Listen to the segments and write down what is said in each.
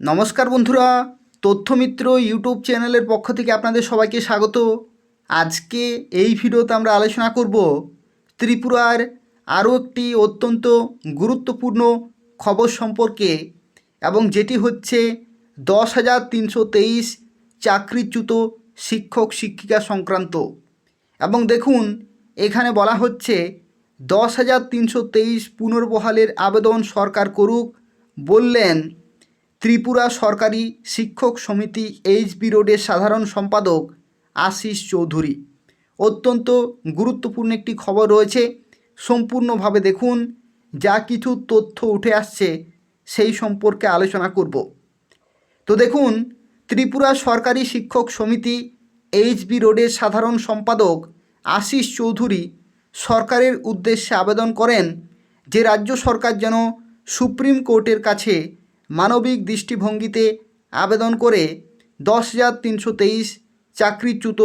নমস্কার বন্ধুরা, তথ্যমিত্র ইউটিউব চ্যানেলের পক্ষ থেকে আপনাদের সবাইকে স্বাগত। আজকে এই ভিডিওতে আমরা আলোচনা করব ত্রিপুরার আরও একটি অত্যন্ত গুরুত্বপূর্ণ খবর সম্পর্কে এবং যেটি হচ্ছে দশ হাজার তিনশো তেইশ চাকরিচ্যুত শিক্ষক শিক্ষিকা সংক্রান্ত। এবং দেখুন, এখানে বলা হচ্ছে দশ হাজার তিনশো তেইশ পুনর্বহালের আবেদন সরকার করুক বললেন ত্রিপুরা সরকারি শিক্ষক সমিতি এইচবি রোডের সাধারণ সম্পাদক আশিস চৌধুরী। অত্যন্ত গুরুত্বপূর্ণ একটি খবর রয়েছে। সম্পূর্ণভাবে দেখুন, যা কিছু তথ্য উঠে আসছে, সেই সম্পর্কে আলোচনা করব। তো দেখুন, ত্রিপুরা সরকারি শিক্ষক সমিতি এইচবি রোডের সাধারণ সম্পাদক আশিস চৌধুরী সরকারের উদ্দেশ্যে আবেদন করেন যে রাজ্য সরকার যেন সুপ্রিম কোর্টের কাছে মানবিক দৃষ্টিভঙ্গিতে আবেদন করে দশ হাজার তিনশো তেইশ চাকরিচ্যুত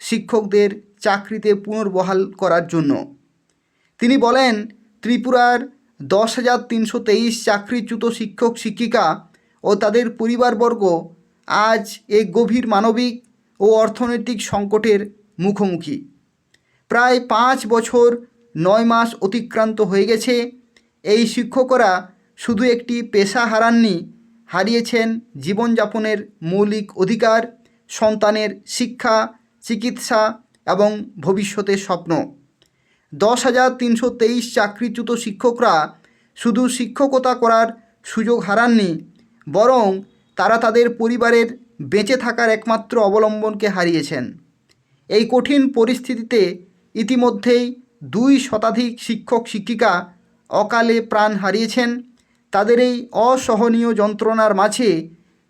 শিক্ষকদের চাকরিতে পুনর্বহাল করার জন্য। তিনি বলেন, ত্রিপুরার দশ হাজার তিনশো তেইশ চাকরিচ্যুত শিক্ষক, শিক্ষিকা ও তাদের পরিবারবর্গ আজ এ গভীর মানবিক ও অর্থনৈতিক সংকটের মুখোমুখি। প্রায় পাঁচ বছর নয় মাস অতিক্রান্ত হয়ে গেছে। এই শিক্ষকরা শুধু একটি পেশা হারাননি, হারিয়েছেন জীবনযাপনের মৌলিক অধিকার, সন্তানের শিক্ষা, চিকিৎসা এবং ভবিষ্যতের স্বপ্ন। দশ হাজার তিনশো তেইশ চাকরিচ্যুত শিক্ষকরা শুধু শিক্ষকতা করার সুযোগ হারাননি, বরং তারা তাদের পরিবারের বেঁচে থাকার একমাত্র অবলম্বনকে হারিয়েছেন। এই কঠিন পরিস্থিতিতে ইতিমধ্যেই দুই শতাধিক শিক্ষক শিক্ষিকা অকালে প্রাণ হারিয়েছেন তাদের এই অসহনীয় যন্ত্রণার মাঝে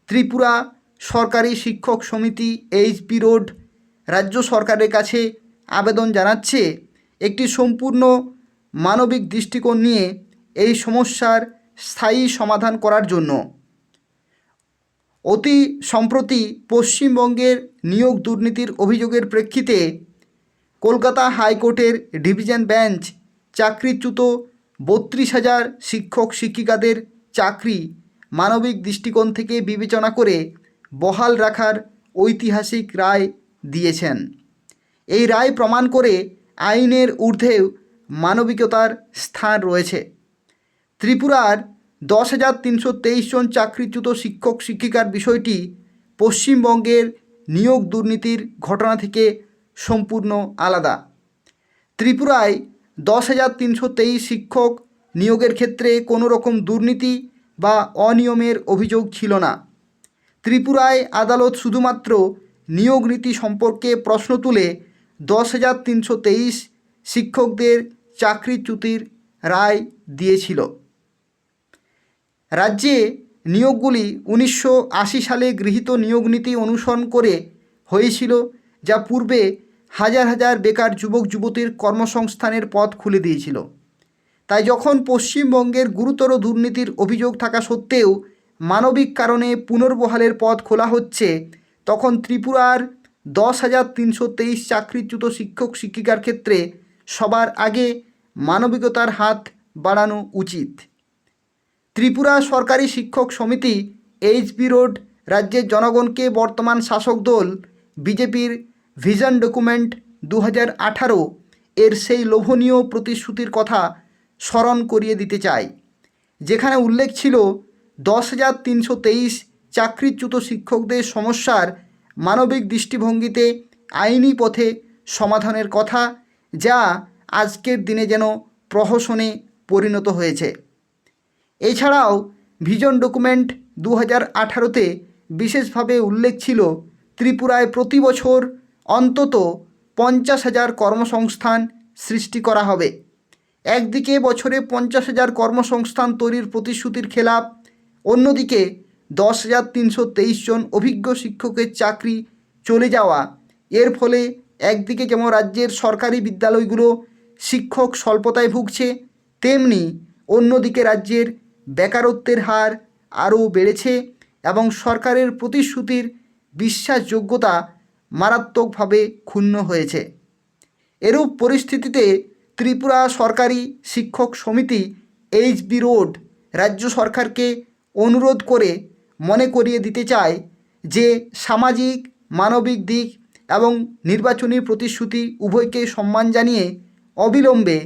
ত্রিপুরা সরকারি শিক্ষক সমিতি এইচপি রোড রাজ্য সরকারের কাছে আবেদন জানাচ্ছে একটি সম্পূর্ণ মানবিক দৃষ্টিকোণ নিয়ে এই সমস্যার স্থায়ী সমাধান করার জন্য। অতি সম্প্রতি পশ্চিমবঙ্গের নিয়োগ দুর্নীতির অভিযোগের প্রেক্ষিতে কলকাতা হাইকোর্টের ডিভিশন বেঞ্চ চাকরিচ্যুত বত্রিশ হাজার শিক্ষক শিক্ষিকাদের চাকরি মানবিক দৃষ্টিকোণ থেকে বিবেচনা করে বহাল রাখার ঐতিহাসিক রায় দিয়েছেন। এই রায় প্রমাণ করে আইনের ঊর্ধ্বেও মানবিকতার স্থান রয়েছে। ত্রিপুরার দশ হাজার তিনশো তেইশ জন চাকরিচ্যুত শিক্ষক শিক্ষিকার বিষয়টি পশ্চিমবঙ্গের নিয়োগ দুর্নীতির ঘটনা থেকে সম্পূর্ণ আলাদা। ত্রিপুরায় দশ হাজার তিনশো তেইশ শিক্ষক নিয়োগের ক্ষেত্রে কোনো রকম দুর্নীতি বা অনিয়মের অভিযোগ ছিল না। ত্রিপুরায় আদালত শুধুমাত্র নিয়োগ নীতি সম্পর্কে প্রশ্ন তুলে দশ হাজার তিনশো তেইশ শিক্ষকদের চাকরিচ্যুতির রায় দিয়েছিল। রাজ্যে নিয়োগগুলি উনিশশো আশি সালে গৃহীত নিয়োগ নীতি অনুসরণ করে হয়েছিল, যা পূর্বে হাজার হাজার বেকার যুবক যুবতীর কর্মসংস্থানের পথ খুলে দিয়েছিল। তাই যখন পশ্চিমবঙ্গের গুরুতর দুর্নীতির অভিযোগ থাকা সত্ত্বেও মানবিক কারণে পুনর্বহালের পথ খোলা হচ্ছে, তখন ত্রিপুরার দশ হাজার তিনশো তেইশ চাকরিচ্যুত শিক্ষক শিক্ষিকার ক্ষেত্রে সবার আগে মানবিকতার হাত বাড়ানো উচিত। ত্রিপুরা সরকারি শিক্ষক সমিতি এইচবি রোড রাজ্যের জনগণকে বর্তমান শাসক দল, বিজেপির ভিশন ডকুমেন্ট দু আঠারো এর সেই লোভনীয় প্রতিশ্রুতির কথা স্মরণ করিয়ে দিতে চাই, যেখানে উল্লেখ ছিল দশ হাজার তিনশো তেইশ চাকরিচ্যুত শিক্ষকদের সমস্যার মানবিক দৃষ্টিভঙ্গিতে আইনি পথে সমাধানের কথা, যা আজকের দিনে যেন প্রহসনে পরিণত হয়েছে। এছাড়াও ভিজন ডকুমেন্ট দু হাজার আঠারোতে বিশেষভাবে উল্লেখ ছিল ত্রিপুরায় প্রতি বছর অন্তত পঞ্চাশ হাজার কর্মসংস্থান সৃষ্টি করা হবে। একদিকে বছরে পঞ্চাশ হাজার কর্মসংস্থান তৈরির প্রতিশ্রুতির খেলাপ, অন্যদিকে দশ হাজার তিনশো তেইশ জন অভিজ্ঞ শিক্ষকের চাকরি চলে যাওয়া। এর ফলে একদিকে যেমন রাজ্যের সরকারি বিদ্যালয়গুলো শিক্ষক স্বল্পতায় ভুগছে, তেমনি অন্যদিকে রাজ্যের বেকারত্বের হার আরও বেড়েছে এবং সরকারের প্রতিশ্রুতির বিশ্বাসযোগ্যতা মারাত্মকভাবে ক্ষুণ্ণ হয়েছে। এরূপ পরিস্থিতিতে ত্রিপুরা সরকারি শিক্ষক সমিতি এইচবি রোড রাজ্য সরকারকে অনুরোধ করে মনে করিয়ে দিতে চায় যে সামাজিক, মানবিক দিক এবং নির্বাচনী প্রতিশ্রুতি উভয়কে সম্মান জানিয়ে অবিলম্বে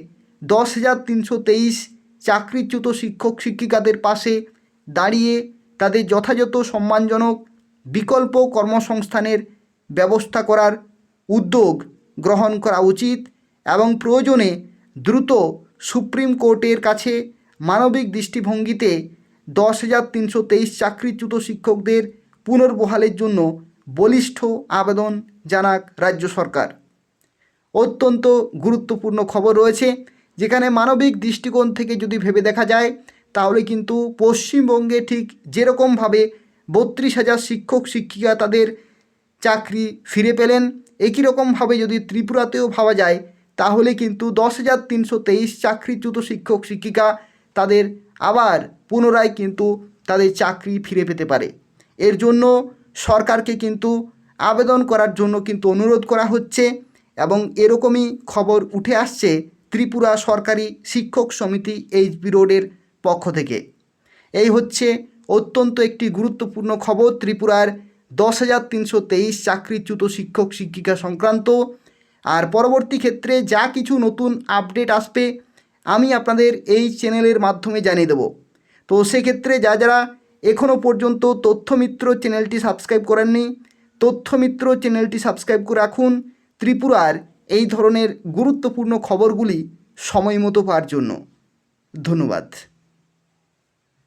দশ হাজার তিনশো তেইশ চাকরিচ্যুত শিক্ষক শিক্ষিকাদের পাশে দাঁড়িয়ে তাদের যথাযথ সম্মানজনক বিকল্প কর্মসংস্থানের ব্যবস্থা করার উদ্যোগ গ্রহণ করা উচিত এবং প্রয়োজনে দ্রুত সুপ্রিম কোর্টের কাছে মানবিক দৃষ্টিভঙ্গিতে দশ হাজার তিনশো তেইশ চাকরিচ্যুত শিক্ষকদের পুনর্বহালের জন্য বলিষ্ঠ আবেদন জানাক রাজ্য সরকার। অত্যন্ত গুরুত্বপূর্ণ খবর রয়েছে, যেখানে মানবিক দৃষ্টিকোণ থেকে যদি ভেবে দেখা যায়, তাহলে কিন্তু পশ্চিমবঙ্গে ঠিক যেরকমভাবে বত্রিশ হাজার শিক্ষক শিক্ষিকা তাদের চাকরি ফিরে পেলেন। একই রকমভাবে যদি ত্রিপুরাতেও ভাবা যায়, তাহলে কিন্তু দশ হাজার তিনশো তেইশ চাকরিচ্যুত শিক্ষক, শিক্ষিকা তাদের আবার পুনরায় কিন্তু তাদের চাকরি ফিরে পেতে পারে। এর জন্য সরকারকে কিন্তু আবেদন করার জন্য কিন্তু অনুরোধ করা হচ্ছে এবং এরকমই খবর উঠে আসছে ত্রিপুরা সরকারি শিক্ষক সমিতি এইচবি রোডের পক্ষ থেকে। এই হচ্ছে অত্যন্ত একটি গুরুত্বপূর্ণ খবর ত্রিপুরার দশ হাজার তিনশো তেইশ চাকরিচ্যুত শিক্ষক শিক্ষিকা সংক্রান্ত। আর পরবর্তী ক্ষেত্রে যা কিছু নতুন আপডেট আসবে, আমি আপনাদের এই চ্যানেলের মাধ্যমে জানিয়ে দেবো। তো সেক্ষেত্রে যা যারা এখনও পর্যন্ত তথ্যমিত্র চ্যানেলটি সাবস্ক্রাইব করেননি, তথ্যমিত্র চ্যানেলটি সাবস্ক্রাইব করে রাখুন। ত্রিপুরার এই ধরনের গুরুত্বপূর্ণ খবরগুলি সময় মতো পাওয়ার জন্য। ধন্যবাদ।